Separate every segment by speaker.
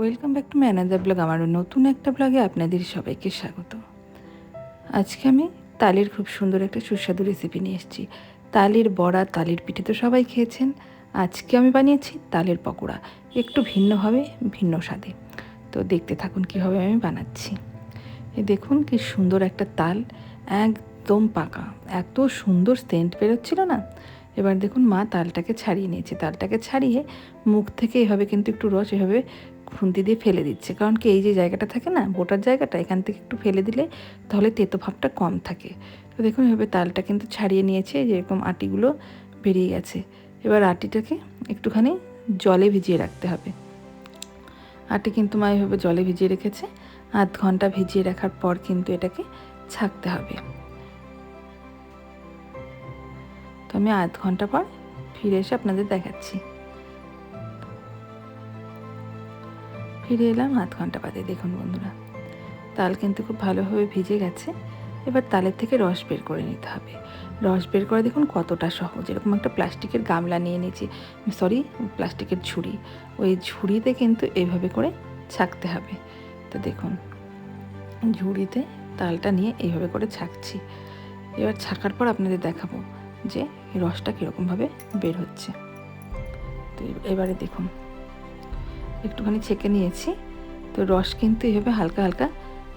Speaker 1: Welcome back to my another blog, আমার নতুন একটা ব্লগে আপনাদের সবাইকে স্বাগত। আজকে আমি তালের খুব সুন্দর একটা সুস্বাদু রেসিপি নিয়ে এসেছি। তালের বড়া, তালের পিঠে তো সবাই খেয়েছেন। আজকে আমি বানিয়েছি তালের পকোড়া। একটু ভিন্নভাবে ভিন্ন স্বাদে। তো দেখতে থাকুন কীভাবে আমি বানাচ্ছি। দেখুন কি সুন্দর একটা তাল, একদম পাকা। এত সুন্দর সেন্ট বেরোচ্ছিল না? এবার দেখুন মা তালটাকে ছাড়িয়ে নিয়েছে। তালটাকে ছাড়িয়ে মুখ থেকে এভাবে কিন্তু একটু রস, এভাবে খুন্তি দিয়ে ফেলে দিচ্ছে। কারণ কি এই যে জায়গাটা থাকে না, বোটার জায়গাটা, এখান থেকে একটু ফেলে দিলে তাহলে তেতো ভাবটা কম থাকে। তো দেখুন এভাবে তালটা কিন্তু ছাড়িয়ে নিয়েছে যেরকম আটিগুলো বেরিয়ে গেছে। এবার আটিটাকে একটুখানি জলে ভিজিয়ে রাখতে হবে। আটি কিন্তু মা এভাবে জলে ভিজিয়ে রেখেছে। আধ ঘণ্টা ভিজিয়ে রাখার পর কিন্তু এটাকে ছাকতে হবে। তো আমি আধ ঘণ্টা পর ফিরে এসে আপনাদের দেখাচ্ছি। ফিরে এলাম আধ ঘণ্টা বাদে। দেখুন বন্ধুরা, তাল কিন্তু খুব ভালোভাবে ভিজে গেছে। এবার তালের থেকে রস বের করে নিতে হবে। রস বের করে দেখুন কতটা সহজ। এরকম একটা প্লাস্টিকের গামলা নিয়ে নিয়েছি। সরি, প্লাস্টিকের ঝুড়ি। ওই ঝুড়িতে কিন্তু এইভাবে করে ছাকতে হবে। তো দেখুন, ঝুড়িতে তালটা নিয়ে এইভাবে করে ছাকছি। এবার ছাকার পর আপনাদের দেখাবো যে রসটা কীরকমভাবে বের হচ্ছে। তো এবারে দেখুন একটুখানি ছেঁকে নিয়েছি। তো রস কিন্তু এভাবে হালকা হালকা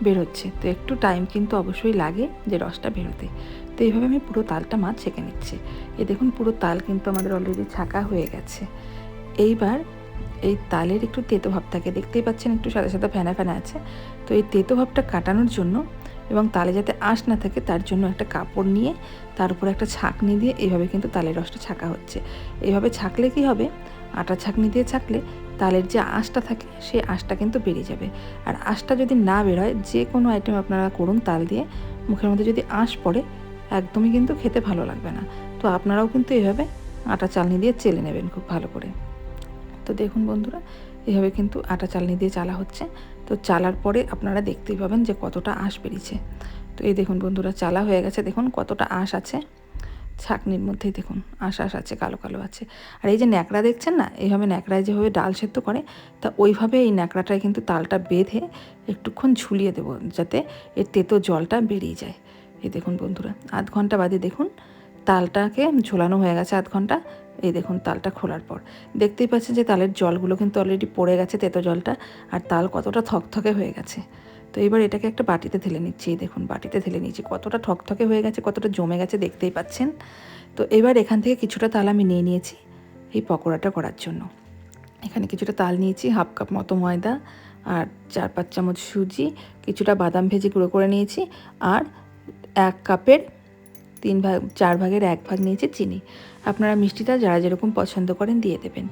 Speaker 1: বেরোচ্ছে। তো একটু টাইম কিন্তু অবশ্যই লাগে যে রসটা বেরোতে। তো এইভাবে আমি পুরো তালটা মাছ ছেঁকে নিচ্ছি। এ দেখুন পুরো তাল কিন্তু আমাদের অলরেডি ছাঁকা হয়ে গেছে। এইবার এই তালের একটু তেতো ভাব থাকে। দেখতেই পাচ্ছেন একটু সাদা সাদা ফেনা ফেনা আছে। তো এই তেতো ভাবটা কাটানোর জন্য এবং তালে যাতে আঁশ না থাকে তার জন্য একটা কাপড় নিয়ে তার উপর একটা ছাঁকনি দিয়ে এইভাবে কিন্তু তালের রসটা ছাঁকা হচ্ছে। এইভাবে ছাঁকলে কি হবে? আটা ছাঁকনি দিয়ে ছাকলে তালের যে আঁশটা থাকে, সেই আঁশটা কিন্তু বেরিয়ে যাবে। আর আঁশটা যদি না বেরোয়, যে কোনো আইটেম আপনারা করুন তাল দিয়ে, মুখের মধ্যে যদি আঁশ পড়ে, একদমই কিন্তু খেতে ভালো লাগবে না। তো আপনারাও কিন্তু এভাবে আটা চালনি দিয়ে চেলে নেবেন খুব ভালো করে। তো দেখুন বন্ধুরা, এভাবে কিন্তু আটা চালনি দিয়ে চালা হচ্ছে। তো চালার পরে আপনারা দেখতেই পাবেন যে কতটা আঁশ বেরিয়েছে। তো এই দেখুন বন্ধুরা, চালা হয়ে গেছে। দেখুন কতটা আঁশ আছে। ছাকনির মধ্যেই দেখুন, আঁশ আঁশ আছে, কালো কালো আছে। আর এই যে ন্যাকড়া দেখছেন না, এইভাবে ন্যাকড়ায় যেভাবে ডাল সেদ্ধ করে, তা ওইভাবে এই ন্যাকড়াটায় কিন্তু তালটা বেঁধে একটুক্ষণ ঝুলিয়ে দেবো, যাতে এর তেতো জলটা বেরিয়ে যায়। এই দেখুন বন্ধুরা, আধ ঘণ্টা বাদে দেখুন, তালটাকে ঝোলানো হয়ে গেছে আধ ঘণ্টা। এই দেখুন তালটা খোলার পর। দেখতেই পাচ্ছেন যে তালের জলগুলো কিন্তু অলরেডি পড়ে গেছে তেতো জলটা, আর তাল কতটা থকথকে হয়ে গেছে। তো এবার এটাকে একটা বাটিতে ঢেলে নিচ্ছি দেখুন, বাটিতে ঢেলে নিচ্ছি কতটা ঠকঠকে হয়ে গেছে, কতটা জমে গেছে দেখতেই পাচ্ছেন। তো এবার এখান থেকে কিছুটা তাল আমি নিয়ে নিয়েছি এই পকোড়াটা করার জন্য। এখানে কিছুটা তাল নিয়েছি, হাফ কাপ মতো ময়দা আর চার পাঁচ চামচ সুজি, কিছুটা বাদাম ভেজে গুঁড়ো করে নিয়েছি আর এক কাপের তিন ভাগ, চার ভাগের এক ভাগ নিয়েছি চিনি। আপনারা মিষ্টিটা যারা যেরকম পছন্দ করেন দিয়ে দেবেন।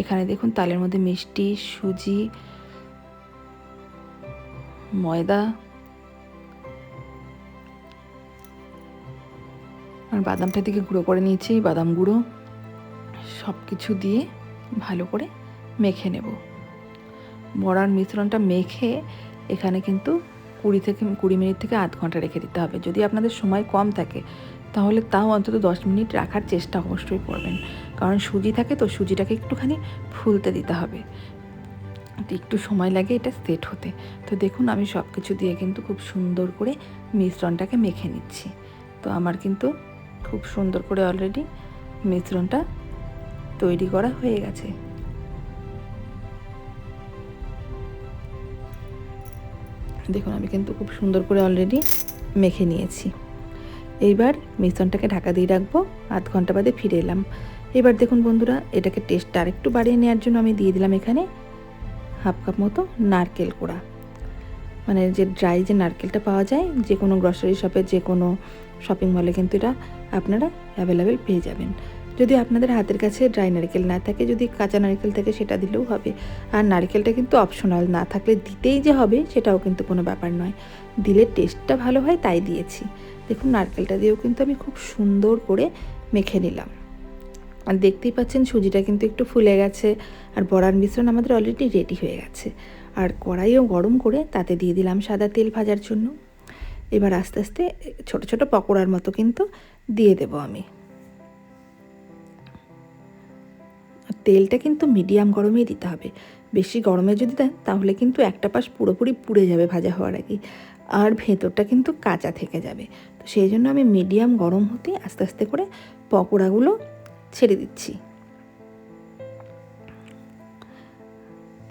Speaker 1: এখানে দেখুন, তালের মধ্যে মিষ্টি, সুজি ময়দা, আর বাদামটা দিকে গুঁড়ো করে নিয়েছি, বাদাম গুঁড়ো। সব কিছু দিয়ে ভালো করে মেখে নেব। বড়ার মিশ্রণটা মেখে এখানে কিন্তু কুড়ি থেকে, কুড়ি মিনিট থেকে আধ ঘণ্টা রেখে দিতে হবে। যদি আপনাদের সময় কম থাকে, তাহলে তাও অন্তত দশ মিনিট রাখার চেষ্টা অবশ্যই করবেন। কারণ সুজি থাকে তো সুজিটাকে একটুখানি ফুলতে দিতে হবে। একটু সময় লাগে এটা সেট হতে। তো দেখুন, আমি সব কিছু দিয়ে কিন্তু খুব সুন্দর করে মিশ্রণটাকে মেখে নিচ্ছি। তো আমার কিন্তু খুব সুন্দর করে অলরেডি মিশ্রণটা তৈরি করা হয়ে গেছে। দেখুন, আমি কিন্তু খুব সুন্দর করে অলরেডি মেখে নিয়েছি। এইবার মিশ্রণটাকে ঢাকা দিয়ে রাখব, আধ ঘণ্টা বাদে ফিরে এলাম। এবার দেখুন বন্ধুরা, এটাকে টেস্টটা আরেকটু বাড়িয়ে নেওয়ার জন্য আমি দিয়ে দিলাম এখানে হাফ কাপ মতো নারকেল কোড়া। মানে যে ড্রাই যে নারকেলটা পাওয়া যায়, যে কোনো গ্রসারি শপে যে কোনো শপিং মলে কিন্তু এটা আপনারা অ্যাভেলেবেল পেয়ে যাবেন। যদি আপনাদের হাতের কাছে ড্রাই নারকেল না থাকে, যদি কাঁচা নারকেল থাকে, সেটা দিলেও হবে। আর নারকেলটা কিন্তু অপশনাল না থাকলে দিতেই যে হবে, সেটাও কিন্তু কোনো ব্যাপার নয়। দিলে টেস্টটা ভালো হয়, তাই দিয়েছি। দেখুন, নারকেলটা দিয়েও কিন্তু আমি খুব সুন্দর করে মেখে নিলাম। আর দেখতেই পাচ্ছেন সুজিটা কিন্তু একটু ফুলে গেছে। আর বড়ার মিশ্রণ আমাদের অলরেডি রেডি হয়ে গেছে। আর কড়াইও গরম করে তাতে দিয়ে দিলাম সাদা তেল ভাজার জন্য। এবার আস্তে আস্তে ছোট ছোট পকোড়ার মতো কিন্তু দিয়ে দেব আমি। তেলটা কিন্তু মিডিয়াম গরমেই দিতে হবে। বেশি গরমে যদি দেন, তাহলে কিন্তু একটা পাশ পুরোপুরি পুড়ে যাবে ভাজা হওয়ার আগে। আর ভেতরটা কিন্তু কাঁচা থেকে যাবে। তো সেই জন্য আমি মিডিয়াম গরম হতে আস্তে আস্তে করে পকোড়াগুলো ছেড়ে দিচ্ছি।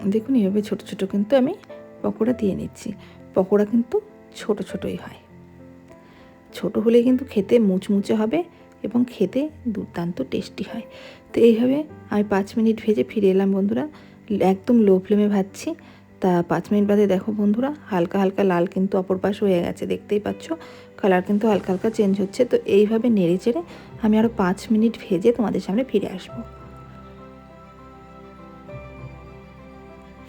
Speaker 1: দেখুন এভাবে ছোট ছোট কিন্তু আমি পকোড়া দিয়ে নিচ্ছি। পকোড়া কিন্তু ছোট, ছোটই হয়। ছোট হলে কিন্তু খেতে মুচমুচে হবে এবং খেতে দুর্দান্ত টেস্টি হয়। তো এইভাবে আমি পাঁচ মিনিট ভেজে ফিরে এলাম বন্ধুরা। একদম লো ফ্লেমে ভাজছি। তা পাঁচ মিনিট বাদে দেখো বন্ধুরা, হালকা হালকা লাল কিন্তু অপর পাশ হয়ে গেছে, দেখতেই পাচ্ছ। কালার কিন্তু হালকা হালকা চেঞ্জ হচ্ছে, তো এইভাবে নেড়ে চেড়ে আমি আরও পাঁচ মিনিট ভেজে তোমাদের সামনে ফিরে আসব।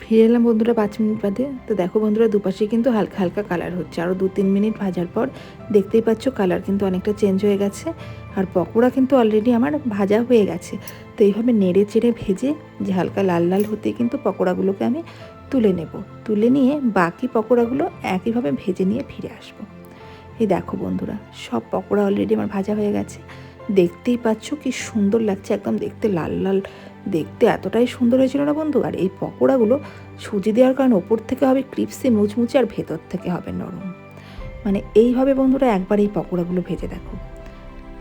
Speaker 1: ফিরে এলাম বন্ধুরা পাঁচ মিনিট বাদে, তো দেখো বন্ধুরা দুপাশে কিন্তু হালকা হালকা কালার হচ্ছে। আরও দু তিন মিনিট ভাজার পর দেখতেই পাচ্ছ কালার কিন্তু অনেকটা চেঞ্জ হয়ে গেছে, আর পকোড়া কিন্তু অলরেডি আমার ভাজা হয়ে গেছে। তো এইভাবে নেড়ে চেড়ে ভেজে যে হালকা লাল লাল হতে কিন্তু পকোড়াগুলোকে আমি তুলে নেব। তুলে নিয়ে বাকি পকোড়াগুলো একইভাবে ভেজে নিয়ে ফিরে আসব। এই দেখো বন্ধুরা, সব পকোড়া অলরেডি আমার ভাজা হয়ে গেছে। দেখতেই পাচ্ছ কি সুন্দর লাগছে, একদম দেখতে লাল লাল। দেখতে এতটাই সুন্দর হয়েছিল না বন্ধু? আর এই পকোড়াগুলো সুজি দেওয়ার কারণে ওপর থেকে হবে ক্রিপসি, মুচমুচে আর ভেতর থেকে হবে নরম। মানে এইভাবে বন্ধুরা একবার এই পকোড়াগুলো ভেজে দেখো।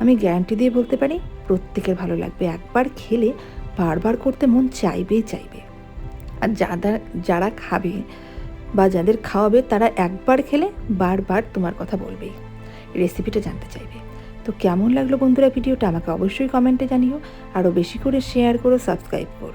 Speaker 1: আমি গ্যারান্টি দিয়ে বলতে পারি, প্রত্যেকের ভালো লাগবে। একবার খেলে বারবার করতে মন চাইবেই চাইবে। আর যারা যারা খাবে বা যাদের খাওয়াবে, তারা একবার খেলে বারবার তোমার কথা বলবেই। রেসিপিটা জানতে চাইবে। তো কেমন লাগল বন্ধুরা ভিডিওটা আমাকে অবশ্যই কমেন্টে জানিও। আরও বেশি করে শেয়ার করো, সাবস্ক্রাইব করো।